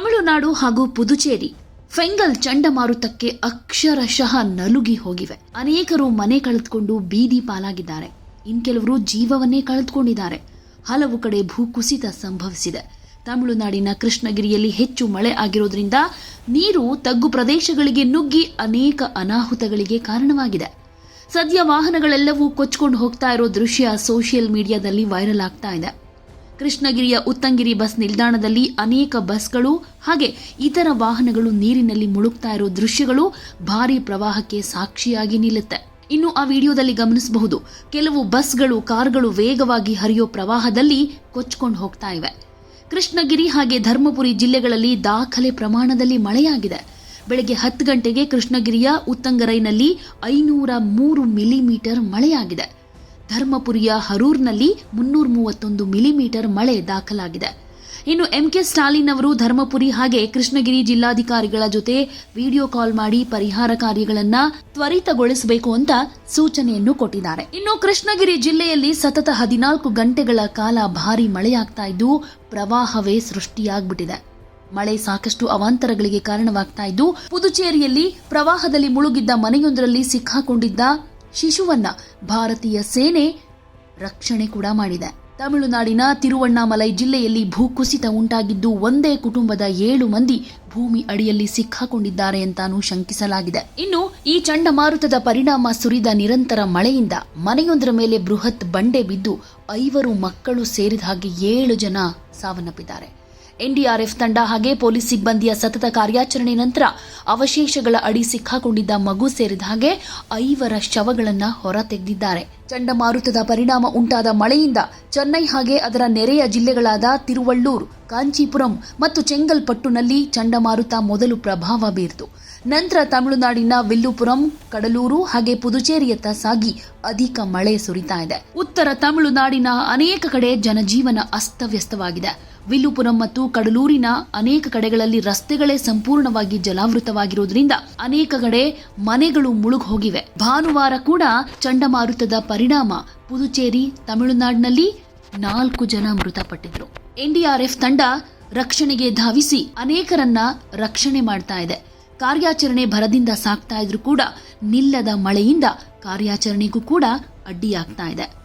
ತಮಿಳುನಾಡು ಹಾಗೂ ಪುದುಚೇರಿ ಫೆಂಗಲ್ ಚಂಡಮಾರುತಕ್ಕೆ ಅಕ್ಷರಶಃ ನಲುಗಿ ಹೋಗಿವೆ. ಅನೇಕರು ಮನೆ ಕಳೆದುಕೊಂಡು ಬೀದಿ ಪಾಲಾಗಿದ್ದಾರೆ. ಇನ್ ಕೆಲವರು ಜೀವವನ್ನೇ ಕಳೆದುಕೊಂಡಿದ್ದಾರೆ. ಹಲವು ಕಡೆ ಭೂಕುಸಿತ ಸಂಭವಿಸಿದೆ. ತಮಿಳುನಾಡಿನ ಕೃಷ್ಣಗಿರಿಯಲ್ಲಿ ಹೆಚ್ಚು ಮಳೆ ಆಗಿರೋದ್ರಿಂದ ನೀರು ತಗ್ಗು ಪ್ರದೇಶಗಳಿಗೆ ನುಗ್ಗಿ ಅನೇಕ ಅನಾಹುತಗಳಿಗೆ ಕಾರಣವಾಗಿದೆ. ಸದ್ಯ ವಾಹನಗಳೆಲ್ಲವೂ ಕೊಚ್ಕೊಂಡು ಹೋಗ್ತಾ ಇರೋ ದೃಶ್ಯ ಸೋಷಿಯಲ್ ಮೀಡಿಯಾದಲ್ಲಿ ವೈರಲ್ ಆಗ್ತಾ ಇದೆ. ಕೃಷ್ಣಗಿರಿಯ ಉತ್ತಂಗಿರಿ ಬಸ್ ನಿಲ್ದಾಣದಲ್ಲಿ ಅನೇಕ ಬಸ್ಗಳು ಹಾಗೆ ಇತರ ವಾಹನಗಳು ನೀರಿನಲ್ಲಿ ಮುಳುಗ್ತಾ ಇರೋ ದೃಶ್ಯಗಳು ಭಾರಿ ಪ್ರವಾಹಕ್ಕೆ ಸಾಕ್ಷಿಯಾಗಿ ನಿಲ್ಲುತ್ತೆ. ಇನ್ನು ಆ ವಿಡಿಯೋದಲ್ಲಿ ಗಮನಿಸಬಹುದು, ಕೆಲವು ಬಸ್ಗಳು, ಕಾರ್ಗಳು ವೇಗವಾಗಿ ಹರಿಯೋ ಪ್ರವಾಹದಲ್ಲಿ ಕೊಚ್ಕೊಂಡು ಹೋಗ್ತಾ ಇವೆ. ಕೃಷ್ಣಗಿರಿ ಹಾಗೆ ಧರ್ಮಪುರಿ ಜಿಲ್ಲೆಗಳಲ್ಲಿ ದಾಖಲೆ ಪ್ರಮಾಣದಲ್ಲಿ ಮಳೆಯಾಗಿದೆ. ಬೆಳಗ್ಗೆ ಹತ್ತು ಗಂಟೆಗೆ ಕೃಷ್ಣಗಿರಿಯ ಉತ್ತಂಗರೈನಲ್ಲಿ ಐನೂರ ಮೂರು ಮಿಲಿಮೀಟರ್ ಮಳೆಯಾಗಿದೆ. ಧರ್ಮಪುರಿಯ ಹರೂರ್ನಲ್ಲಿ ಮುನ್ನೂರ ಮೂವತ್ತೊಂದು ಮಿಲಿಮೀಟರ್ ಮಳೆ ದಾಖಲಾಗಿದೆ. ಇನ್ನು ಎಂಕೆ ಸ್ಟಾಲಿನ್ ಅವರು ಧರ್ಮಪುರಿ ಹಾಗೆ ಕೃಷ್ಣಗಿರಿ ಜಿಲ್ಲಾಧಿಕಾರಿಗಳ ಜೊತೆ ವಿಡಿಯೋ ಕಾಲ್ ಮಾಡಿ ಪರಿಹಾರ ಕಾರ್ಯಗಳನ್ನ ತ್ವರಿತಗೊಳಿಸಬೇಕು ಅಂತ ಸೂಚನೆಯನ್ನು ಕೊಟ್ಟಿದ್ದಾರೆ. ಇನ್ನು ಕೃಷ್ಣಗಿರಿ ಜಿಲ್ಲೆಯಲ್ಲಿ ಸತತ ಹದಿನಾಲ್ಕು ಗಂಟೆಗಳ ಕಾಲ ಭಾರಿ ಮಳೆಯಾಗ್ತಾ ಇದ್ದು, ಪ್ರವಾಹವೇ ಸೃಷ್ಟಿಯಾಗ್ಬಿಟ್ಟಿದೆ. ಮಳೆ ಸಾಕಷ್ಟು ಅವಾಂತರಗಳಿಗೆ ಕಾರಣವಾಗ್ತಾ ಇದ್ದು, ಪುದುಚೇರಿಯಲ್ಲಿ ಪ್ರವಾಹದಲ್ಲಿ ಮುಳುಗಿದ್ದ ಮನೆಯೊಂದರಲ್ಲಿ ಸಿಕ್ಕಾಕೊಂಡಿದ್ದ ಶಿಶುವನ್ನ ಭಾರತೀಯ ಸೇನೆ ರಕ್ಷಣೆ ಕೂಡ ಮಾಡಿದೆ. ತಮಿಳುನಾಡಿನ ತಿರುವಣ್ಣಾಮಲೈ ಜಿಲ್ಲೆಯಲ್ಲಿ ಭೂಕುಸಿತ ಉಂಟಾಗಿದ್ದು ಒಂದೇ ಕುಟುಂಬದ ಏಳು ಮಂದಿ ಭೂಮಿ ಅಡಿಯಲ್ಲಿ ಸಿಕ್ಕಾಕೊಂಡಿದ್ದಾರೆ ಅಂತಾನೂ ಶಂಕಿಸಲಾಗಿದೆ. ಇನ್ನು ಈ ಚಂಡಮಾರುತದ ಪರಿಣಾಮ ಸುರಿದ ನಿರಂತರ ಮಳೆಯಿಂದ ಮನೆಯೊಂದರ ಮೇಲೆ ಬೃಹತ್ ಬಂಡೆ ಬಿದ್ದು ಐವರು ಮಕ್ಕಳು ಸೇರಿದ ಹಾಗೆ ಏಳು ಜನ ಸಾವನ್ನಪ್ಪಿದ್ದಾರೆ. ಎನ್ಡಿಆರ್ಎಫ್ ತಂಡ ಹಾಗೆ ಪೊಲೀಸ್ ಸಿಬ್ಬಂದಿಯ ಸತತ ಕಾರ್ಯಾಚರಣೆ ನಂತರ ಅವಶೇಷಗಳ ಅಡಿ ಸಿಕ್ಕಾಕೊಂಡಿದ್ದ ಮಗು ಸೇರಿದ ಹಾಗೆ ಐವರ ಶವಗಳನ್ನು ಹೊರತೆಗೆದಿದ್ದಾರೆ. ಚಂಡಮಾರುತದ ಪರಿಣಾಮ ಉಂಟಾದ ಮಳೆಯಿಂದ ಚೆನ್ನೈ ಹಾಗೆ ಅದರ ನೆರೆಯ ಜಿಲ್ಲೆಗಳಾದ ತಿರುವಳ್ಳೂರು, ಕಾಂಚೀಪುರಂ ಮತ್ತು ಚೆಂಗಲ್ಪಟ್ಟುನಲ್ಲಿ ಚಂಡಮಾರುತ ಮೊದಲು ಪ್ರಭಾವ ಬೀರಿತು. ನಂತರ ತಮಿಳುನಾಡಿನ ವಿಲ್ಲುಪುರಂ, ಕಡಲೂರು ಹಾಗೆ ಪುದುಚೇರಿಯತ್ತ ಸಾಗಿ ಅಧಿಕ ಮಳೆ ಸುರಿತಾ ಇದೆ. ಉತ್ತರ ತಮಿಳುನಾಡಿನ ಅನೇಕ ಕಡೆ ಜನಜೀವನ ಅಸ್ತವ್ಯಸ್ತವಾಗಿದೆ. ವಿಲ್ಲುಪುರಂ ಮತ್ತು ಕಡಲೂರಿನ ಅನೇಕ ಕಡೆಗಳಲ್ಲಿ ರಸ್ತೆಗಳೇ ಸಂಪೂರ್ಣವಾಗಿ ಜಲಾವೃತವಾಗಿರುವುದರಿಂದ ಅನೇಕ ಕಡೆ ಮನೆಗಳು ಮುಳುಗು ಹೋಗಿವೆ ಭಾನುವಾರ ಕೂಡ ಚಂಡಮಾರುತದ ಪರಿಣಾಮ ಪುದುಚೇರಿ, ತಮಿಳುನಾಡಿನಲ್ಲಿ ನಾಲ್ಕು ಜನ ಮೃತಪಟ್ಟಿದ್ರು. ಎನ್ಡಿಆರ್ಎಫ್ ತಂಡ ರಕ್ಷಣೆಗೆ ಧಾವಿಸಿ ಅನೇಕರನ್ನ ರಕ್ಷಣೆ ಮಾಡ್ತಾ ಇದೆ. ಕಾರ್ಯಾಚರಣೆ ಭರದಿಂದ ಸಾಕ್ತಾ ಇದ್ರೂ ಕೂಡ ನಿಲ್ಲದ ಮಳೆಯಿಂದ ಕಾರ್ಯಾಚರಣೆಗೂ ಕೂಡ ಅಡ್ಡಿಯಾಗ್ತಾ ಇದೆ.